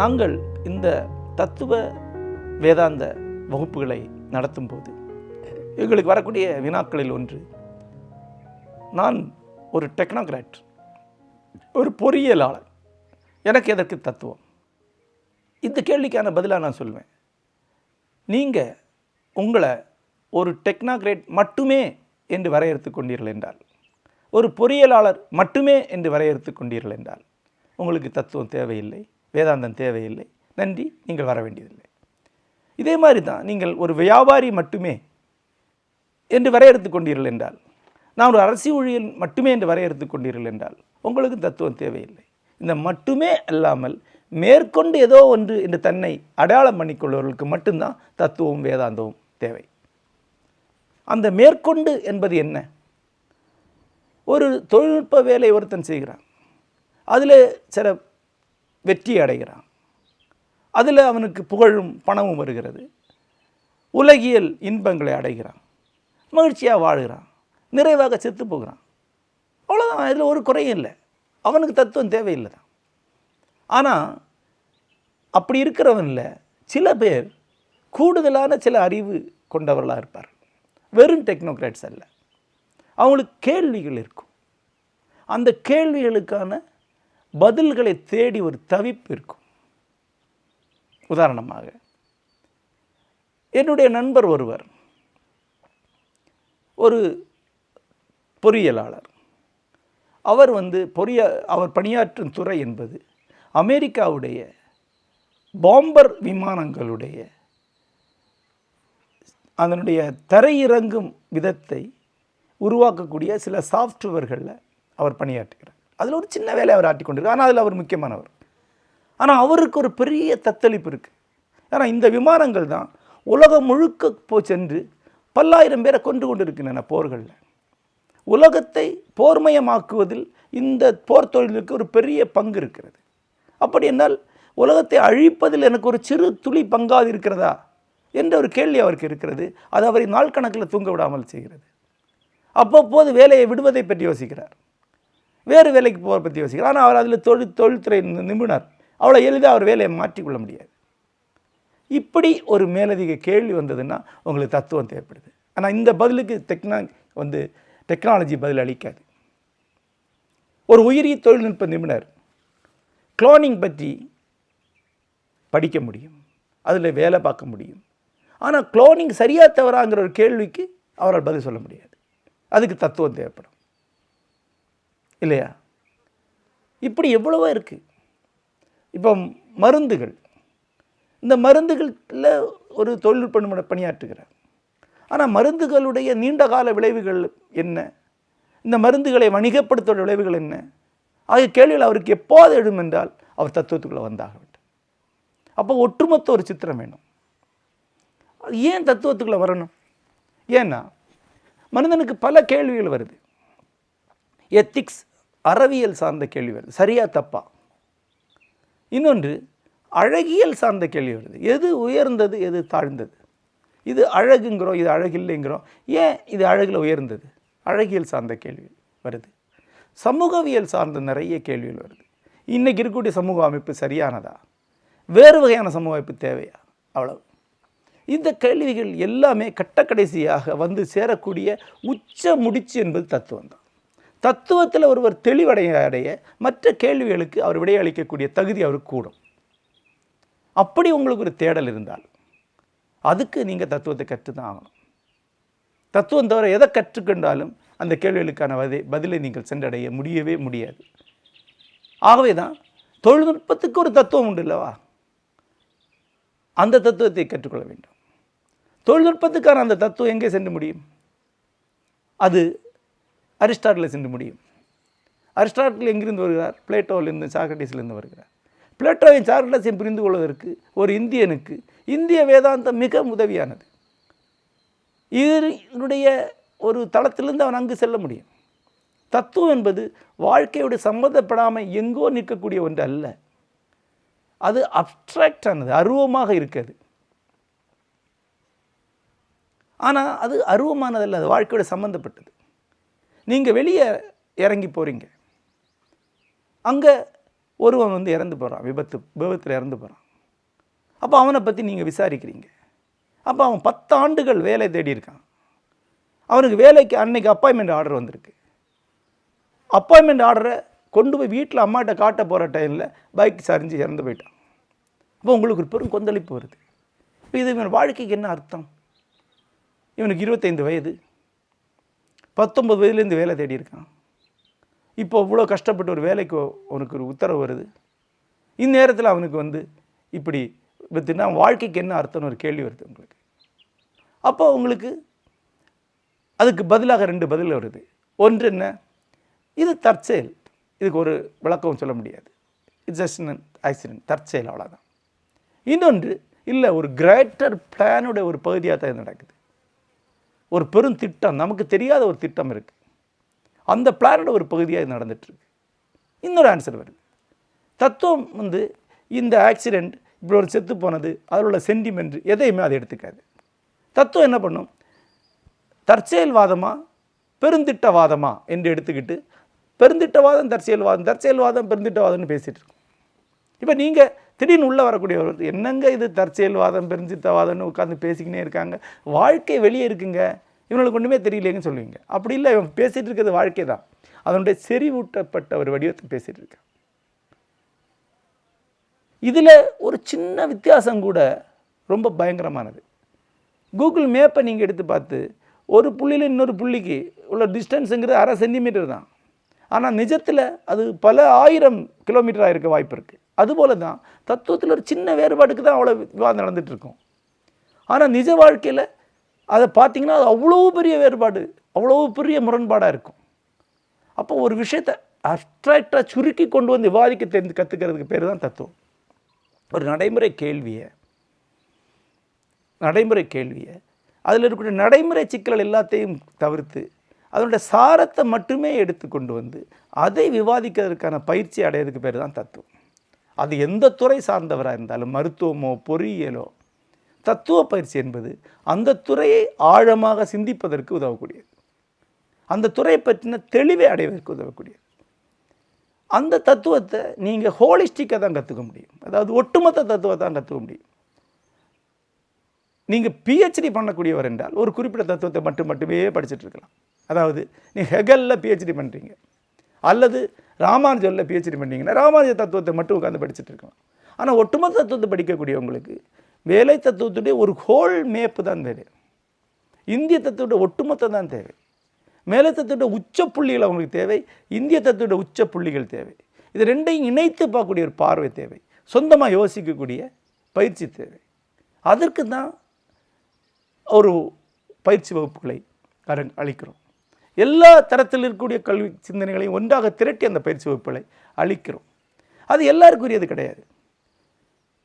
நாங்கள் இந்த தத்துவ வேதாந்த வகுப்புகளை நடத்தும்போது எங்களுக்கு வரக்கூடிய வினாக்களில் ஒன்று நான் ஒரு டெக்னோக்ராட் ஒரு பொறியியலாளர். எனக்கு எதற்கு தத்துவம்? இந்த கேள்விக்கான பதிலாக நான் சொல்வேன். நீங்கள் உங்களை ஒரு டெக்னாக்ரேட் மட்டுமே என்று வரையறுத்து கொண்டீர்கள் என்றால் ஒரு பொறியியலாளர் மட்டுமே என்று வரையறுத்து கொண்டீர்கள் என்றால் உங்களுக்கு தத்துவம் தேவையில்லை வேதாந்தம் தேவையில்லை. நன்றி நீங்கள் வர வேண்டியதில்லை. இதே மாதிரி தான் நீங்கள் ஒரு வியாபாரி மட்டுமே என்று வரையறுத்து கொண்டீர்கள் என்றால் நான் ஒரு அரசு ஊழியர் மட்டுமே என்று வரையறுத்து கொண்டீர்கள் என்றால் உங்களுக்கு தத்துவம் தேவையில்லை. இந்த மட்டுமே அல்லாமல் மேற்கொண்டு ஏதோ ஒன்று என்று தன்னை அடையாளம் பண்ணிக்கொள்வர்களுக்கு மட்டும்தான் தத்துவம் வேதாந்தமும் தேவை. அந்த மேற்கொண்டு என்பது என்ன? ஒரு தொழில்நுட்ப வேலை ஒருத்தன் செய்கிறான். அதில் சில வெற்றி அடைகிறான். அதில் அவனுக்கு புகழும் பணமும் வருகிறது. உலகியல் இன்பங்களை அடைகிறான். மகிழ்ச்சியாக வாழ்கிறான். நிறைவாக செத்து போகிறான். அவ்வளோதான் அதில் ஒரு குறையும் இல்லை. அவனுக்கு தத்துவம் தேவையில்லை தான். ஆனால் அப்படி இருக்கிறவனில் சில பேர் கூடுதலான சில அறிவு கொண்டவர்களாக இருப்பார் வெறும் டெக்னோக்ராட்ஸ் அல்ல. அவங்களுக்கு கேள்விகள் இருக்கும். அந்த கேள்விகளுக்கான பதில்களை தேடி ஒரு தவிப்பு இருக்கும். உதாரணமாக என்னுடைய நண்பர் ஒருவர் ஒரு பொறியியலாளர். அவர் வந்து பொறிய அவர் பணியாற்றும் துறை என்பது அமெரிக்காவுடைய பாம்பர் விமானங்களுடைய அதனுடைய தரையிறங்கும் விதத்தை உருவாக்கக்கூடிய சில சாஃப்ட்வேர்களில் அவர் பணியாற்றுகிறார். அதில் ஒரு சின்ன வேலையை அவர் ஆட்டி கொண்டிருக்கார். ஆனால் அதில் அவர் முக்கியமானவர். ஆனால் அவருக்கு ஒரு பெரிய தத்தளிப்பு இருக்குது ஏன்னா இந்த விமானங்கள் தான் உலகம் முழுக்க போ சென்று பல்லாயிரம் பேரை கொண்டு கொண்டு இருக்கின்றன போர்களில். உலகத்தை போர்மயமாக்குவதில் இந்த போர் தொழிலுக்கு ஒரு பெரிய பங்கு இருக்கிறது. அப்படி என்றால் உலகத்தை அழிப்பதில் எனக்கு ஒரு சிறு துளி பங்காது இருக்கிறதா? என்ற ஒரு கேள்வி அவருக்கு இருக்கிறது. அது அவரை நாள் கணக்கில் தூங்க விடாமல் செய்கிறது. அவ்வப்போது வேலையை விடுவதை பற்றி யோசிக்கிறார். வேறு வேலைக்கு போகிற பற்றி யோசிக்கிறார். ஆனால் அவர் அதில் தொழில் தொழில்துறை நிபுணர். அவ்வளோ எளிதாக அவர் வேலையை மாற்றிக்கொள்ள முடியாது. இப்படி ஒரு மேலதிக கேள்வி வந்ததுன்னா உங்களுக்கு தத்துவம் தேவைப்படுது. ஆனால் இந்த பதிலுக்கு டெக்னா வந்து டெக்னாலஜி பதில் அளிக்காது. ஒரு உயிரி தொழில்நுட்ப நிபுணர் குளோனிங் பற்றி படிக்க முடியும். அதில் வேலை பார்க்க முடியும். ஆனால் குளோனிங் சரியாக தவறாங்கிற ஒரு கேள்விக்கு அவரால் பதில் சொல்ல முடியாது. அதுக்கு தத்துவம் தேவைப்படும். இல்லையா? இப்படி எவ்வளவோ இருக்குது இப்போ மருந்துகள். இந்த மருந்துகளில் ஒரு தொழில்நுட்ப நிபுணர் பணியாற்றுகிறார். ஆனால் மருந்துகளுடைய நீண்டகால விளைவுகள் என்ன? இந்த மருந்துகளை வணிகப்படுத்துகிற விளைவுகள் என்ன? ஆகிய கேள்விகள் அவருக்கு எப்போது எழும் என்றால் அவர் தத்துவத்துக்குள்ளே வந்தாக வேண்டும். அப்போ ஒட்டுமொத்த ஒரு சித்திரம் வேணும். ஏன் தத்துவத்துக்குள்ளே வரணும்? ஏன்னா மனிதனுக்கு பல கேள்விகள் வருது. எத்திக்ஸ் அறவியல் சார்ந்த கேள்வி வருது. சரியா தப்பா? இன்னொன்று அழகியல் சார்ந்த கேள்வி வருது. எது உயர்ந்தது எது தாழ்ந்தது? இது அழகுங்கிறோம் இது அழகில்லைங்கிறோம். ஏன் இது அழகில் உயர்ந்தது? அழகியல் சார்ந்த கேள்வி வருது. சமூகவியல் சார்ந்த நிறைய கேள்விகள் வருது. இன்றைக்கி இருக்கக்கூடிய சமூக அமைப்பு சரியானதா? வேறு வகையான சமூக அமைப்பு தேவையா? அவ்வளவு. இந்த கேள்விகள் எல்லாமே கட்டக்கடைசியாக வந்து சேரக்கூடிய உச்ச முடிச்சு என்பது தத்துவம் தான். தத்துவத்தில் ஒருவர் தெளிவடைய அடைய மற்ற கேள்விகளுக்கு அவர் விடையளிக்கக்கூடிய தகுதி அவருக்கு கூடும். அப்படி உங்களுக்கு ஒரு தேடல் இருந்தால் அதுக்கு நீங்கள் தத்துவத்தை கற்று தான் ஆகணும். தத்துவம் தவிர எதை கற்றுக்கொண்டாலும் அந்த கேள்விகளுக்கான வதை பதிலை நீங்கள் சென்றடைய முடியவே முடியாது. ஆகவே தான் தொழில்நுட்பத்துக்கு ஒரு தத்துவம் உண்டு இல்லவா அந்த தத்துவத்தை கற்றுக்கொள்ள வேண்டும். தொழில்நுட்பத்துக்கான அந்த தத்துவம் எங்கே சென்று முடியும்? அது அரிஸ்டாட்டில் சென்று முடியும். அரிஸ்டாட்டில் எங்கிருந்து வருகிறார்? பிளேட்டோவிலிருந்து சாக்ரட்டிஸ்லேருந்து வருகிறார். பிளேட்டோவின் சாக்ரட்டிஸையும் புரிந்து கொள்வதற்கு ஒரு இந்தியனுக்கு இந்திய வேதாந்தம் மிக உதவியானது. இதனுடைய ஒரு தளத்திலிருந்து அவன் அங்கு செல்ல முடியும். தத்துவம் என்பது வாழ்க்கையோடு சம்மந்தப்படாமல் எங்கோ நிற்கக்கூடிய ஒன்று அல்ல. அது அப்ட்ராக்டானது அருவமாக இருக்காது ஆனால் அது அருவமானதல்ல அது வாழ்க்கையோட சம்மந்தப்பட்டது நீங்கள் வெளியே இறங்கி போகிறீங்க அங்கே ஒருவன் வந்து இறந்து போகிறான் விபத்து விபத்தில் இறந்து போகிறான் அப்போ அவனை பற்றி நீங்கள் விசாரிக்கிறீங்க. அப்போ அவன் பத்து ஆண்டுகள் வேலை தேடி இருக்கான். அவனுக்கு வேலைக்கு அன்னைக்கு அப்பாயின்மெண்ட் ஆர்டர் வந்திருக்கு. அப்பாயின்மெண்ட் ஆர்டரை கொண்டு போய் வீட்டில் அம்மாட்ட காட்ட போகிற டைமில் பைக் சரிஞ்சு இறந்து போயிட்டான். இப்போ உங்களுக்கு ஒரு பெரும் கொந்தளிப்பு வருது. இப்போ இது இவன் வாழ்க்கைக்கு என்ன அர்த்தம்? இவனுக்கு இருபத்தைந்து வயது. பத்தொம்பது வயதுலேருந்து வேலை தேடி இருக்கான். இப்போ இவ்வளோ கஷ்டப்பட்டு ஒரு வேலைக்கு அவனுக்கு ஒரு உத்தரவு வருது. இந்நேரத்தில் அவனுக்கு வந்து இப்படி வித்துனா வாழ்க்கைக்கு என்ன அர்த்தம்னு ஒரு கேள்வி வருது உங்களுக்கு. அப்போ உங்களுக்கு அதுக்கு பதிலாக ரெண்டு பதில் வருது. ஒன்று என்ன? இது தற்செயல். இதுக்கு ஒரு விளக்கம் சொல்ல முடியாது. இட்ஸ் ஜஸ்ட் ஆக்சிடென்ட் தற்செயல் அவ்வளோதான் இன்னொன்று இல்லை ஒரு கிரேட்டர் பிளானுடைய ஒரு பகுதியாக தான் இது நடக்குது. ஒரு பெரும் திட்டம் நமக்கு தெரியாத ஒரு திட்டம் இருக்குது அந்த பிளானோட ஒரு பகுதியாக இது நடந்துகிட்ருக்கு இன்னொரு ஆன்சர் வருது. தத்துவம் வந்து இந்த ஆக்சிடெண்ட் இப்படி ஒரு செத்து போனது அதில் உள்ள சென்டிமெண்ட் எதையுமே அதை எடுத்துக்காது. தத்துவம் என்ன பண்ணும்? தற்செயல்வாதமா? பெருந்திட்டவாதமா? என்று எடுத்துக்கிட்டு பெருந்திட்டவாதம் தற்செயல்வாதம் தற்செயல்வாதம் பெருந்திட்டவாதம்னு பேசிகிட்டு இருக்கோம். இப்போ நீங்கள் திடீர்னு உள்ளே வரக்கூடியவர் என்னங்க இது தற்செயல்வாதம் பெருந்திட்டவாதம்னு உட்காந்து பேசிக்கினே இருக்காங்க? வாழ்க்கை வெளியே இருக்குங்க. இவங்களுக்கு ஒன்றுமே தெரியலேன்னு சொல்லுவீங்க. அப்படி இல்லை இவன் பேசிகிட்டு இருக்கிறது வாழ்க்கை தான். அதனுடைய செறிவூட்டப்பட்ட ஒரு வடிவத்தை பேசிகிட்டு இருக்கான். இதில் ஒரு சின்ன வித்தியாசம் கூட ரொம்ப பயங்கரமானது. கூகுள் மேப்பை நீங்கள் எடுத்து பார்த்து ஒரு புள்ளியில் இன்னொரு புள்ளிக்கு உள்ள டிஸ்டன்ஸுங்கிறது அரை சென்டிமீட்டர் தான். ஆனால் நிஜத்தில் அது பல ஆயிரம் கிலோமீட்டராக இருக்க வாய்ப்பு இருக்குது அதுபோல தான் தத்துவத்தில் ஒரு சின்ன வேறுபாடுக்கு தான் அவ்வளோ விவாதம் நடந்துகிட்ருக்கோம் ஆனால் நிஜ வாழ்க்கையில் அதை பார்த்தீங்கன்னா அது அவ்வளோ பெரிய வேறுபாடு அவ்வளோ பெரிய முரண்பாடாக இருக்கும். அப்போ ஒரு விஷயத்தை அப்ட்ராக்டாக சுருக்கி கொண்டு வந்து விவாதிக்க தெரிந்து கற்றுக்கிறதுக்கு பேர் தான் தத்துவம். ஒரு நடைமுறை கேள்வியை நடைமுறை கேள்வியை அதில் இருக்கக்கூடிய நடைமுறை சிக்கல்கள் எல்லாத்தையும் தவிர்த்து அதனுடைய சாரத்தை மட்டுமே எடுத்து கொண்டு வந்து அதை விவாதிக்கிறதுக்கான பயிற்சி அடையிறதுக்கு பேர் தான் தத்துவம். அது எந்த துறை சார்ந்தவராக இருந்தாலும் மருத்துவமோ பொறியியலோ தத்துவ பயிற்சி என்பது அந்த துறையை ஆழமாக சிந்திப்பதற்கு உதவக்கூடியது. அந்த துறையை பற்றின தெளிவை அடைவதற்கு உதவக்கூடியது. அந்த தத்துவத்தை நீங்கள் ஹோலிஸ்டிக்காக தான் கற்றுக்க முடியும். அதாவது ஒட்டுமொத்த தத்துவத்தை தான் கற்றுக்க முடியும். நீங்கள் பிஹெச்டி பண்ணக்கூடியவர் என்றால் ஒரு குறிப்பிட்ட தத்துவத்தை மட்டும் மட்டுமே படிச்சுட்டு இருக்கலாம். அதாவது நீ ஹெகலில் பிஹெச்டி பண்ணுறீங்க அல்லது ராமானுஜனில் பிஹெச்டி பண்ணிங்கன்னா ராமானுஜ தத்துவத்தை மட்டும் உட்காந்து படிச்சுட்டு இருக்கலாம். ஆனால் ஒட்டுமொத்த தத்துவத்தை படிக்கக்கூடியவங்களுக்கு வேலை தத்துவத்துடைய ஒரு ஹோல் மேப்பு தான் தேவை. இந்திய தத்துவத்தோட ஒட்டுமொத்தம் தான் தேவை. மேலை தத்துவத்தோட உச்ச புள்ளிகள் அவங்களுக்கு தேவை. இந்திய தத்துவத்தோட உச்ச புள்ளிகள் தேவை. இது ரெண்டையும் இணைத்து பார்க்கக்கூடிய ஒரு பார்வை தேவை. சொந்தமாக யோசிக்கக்கூடிய பயிற்சி தேவை. அதற்கு தான் ஒரு பயிற்சி வகுப்புகளை அரங் அளிக்கிறோம். எல்லா தரத்தில் இருக்கக்கூடிய கல்வி சிந்தனைகளையும் ஒன்றாக திரட்டி அந்த பயிற்சி வகுப்புகளை அளிக்கிறோம். அது எல்லாருக்குரியது கிடையாது.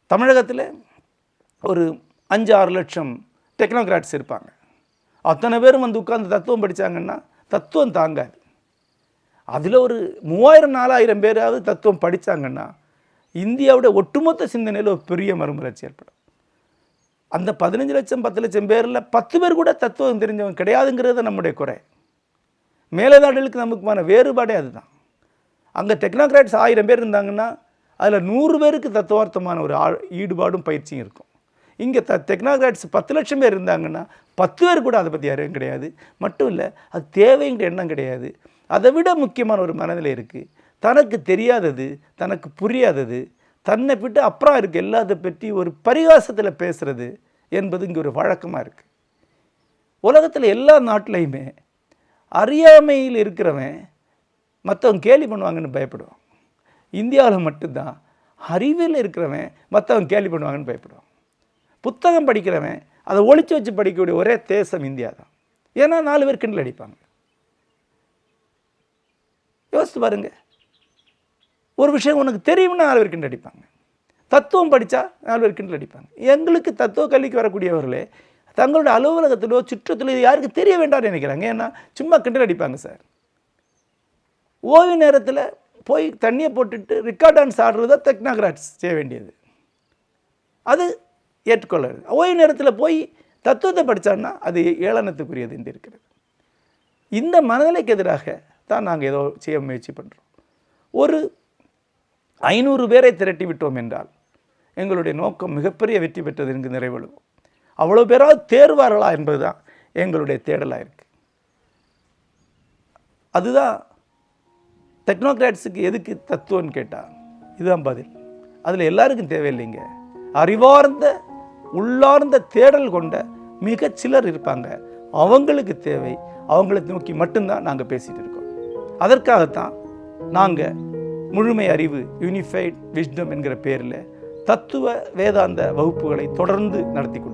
தமிழகத்தில் ஒரு அஞ்சு ஆறு லட்சம் டெக்னோகிராட்ஸ் இருப்பாங்க. அத்தனை பேரும் வந்து உட்காந்து தத்துவம் படித்தாங்கன்னா தத்துவம் தாங்காது. அதில் ஒரு மூவாயிரம் நாலாயிரம் பேராவது தத்துவம் படித்தாங்கன்னா இந்தியாவோட ஒட்டுமொத்த சிந்தனையில் ஒரு பெரிய மறுமலர்ச்சி ஏற்படும். அந்த பதினஞ்சு லட்சம் பத்து லட்சம் பேரில் பத்து பேர் கூட தத்துவம் தெரிஞ்சவங்க கிடையாதுங்கிறது நம்முடைய குறை. மேலதாடுகளுக்கு நமக்குமான வேறுபாடே அதுதான். அங்கே டெக்னோக்ராட்ஸ் ஆயிரம் பேர் இருந்தாங்கன்னா அதில் நூறு பேருக்கு தத்துவார்த்தமான ஒரு ஆ ஈடுபாடும் பயிற்சியும் இருக்கும். இங்கே த டெக்னோக்ராட்ஸ் பத்து லட்சம் பேர் இருந்தாங்கன்னா பத்து பேர் கூட அதை பற்றி அறிவும் கிடையாது. மட்டும் இல்லை அது தேவைங்கிற எண்ணம் கிடையாது. அதை விட முக்கியமான ஒரு மனநிலை இருக்குது தனக்கு தெரியாதது தனக்கு புரியாதது தன்னை விட்டு அப்புறம் இருக்குது எல்லாத்தை பற்றி ஒரு பரிகாசத்தில் பேசுகிறது என்பது இங்கே ஒரு வழக்கமாக இருக்குது உலகத்தில் எல்லா நாட்டிலையுமே அறியாமையில் இருக்கிறவன் மற்றவங்க கேலி பண்ணுவாங்கன்னு பயப்படுவான். இந்தியாவில் மட்டும்தான் அறிவில் இருக்கிறவன் மற்றவங்க கேலி பண்ணுவாங்கன்னு பயப்படுவான். புத்தகம் படிக்கிறவன் அதை ஒழித்து வச்சு படிக்கக்கூடிய ஒரே தேசம் இந்தியா தான் ஏன்னா நாலு பேர் கிண்டல் அடிப்பாங்க. யோசித்து பாருங்கள் ஒரு விஷயம் உனக்கு தெரியும்னா நாலு பேர் கிண்டல் அடிப்பாங்க. தத்துவம் படித்தா நாலு பேர் கிண்டல் அடிப்பாங்க. எங்களுக்கு தத்துவ கல்விக்கு வரக்கூடியவர்களே தங்களுடைய அலுவலகத்திலோ சுற்றத்திலோ யாருக்கு தெரிய வேண்டாம்னு நினைக்கிறாங்க. ஏன்னா சும்மா கிண்டல் அடிப்பாங்க சார். ஓய்வு நேரத்தில் போய் தண்ணியை போட்டுட்டு ரிக்கார்ட் டான்ஸ் ஆடுறது தான் டெக்னாகிராட்ஸ் செய்ய வேண்டியது. அது ஏற்றுக்கொள்ளாது ஓய்வு நேரத்தில் போய் தத்துவத்தை படித்தான்னா அது ஏளனத்துக்குரியது என்று இருக்கிறது. இந்த மனநிலைக்கு எதிராக தான் நாங்கள் ஏதோ செய்ய முயற்சி பண்ணுறோம் ஒரு ஐநூறு பேரை திரட்டி விட்டோம் என்றால் எங்களுடைய நோக்கம் மிகப்பெரிய வெற்றி பெற்றது என்று நிறைவழுவோம். அவ்வளோ பேராவது தேர்வார்களா என்பதுதான் எங்களுடைய தேடலாக இருக்குது அதுதான் டெக்னோக்ராட்ஸுக்கு எதுக்கு தத்துவம்னு கேட்டால் இதுதான் பதில். அதில் எல்லாருக்கும் தேவையில்லைங்க. அறிவார்ந்த உள்ளார்ந்த தேடல் கொண்ட மிக சிலர் இருப்பாங்க. அவங்களுக்கு தேவை அவங்களை நோக்கி மட்டும்தான் நாங்கள் பேசிகிட்டு இருக்கோம். அதற்காகத்தான் நாங்கள் முழுமை அறிவு யூனிஃபைட் விஸ்டம் என்கிற பேரில் தத்துவ வேதாந்த வகுப்புகளை தொடர்ந்து நடத்தி கொண்டிருக்கோம்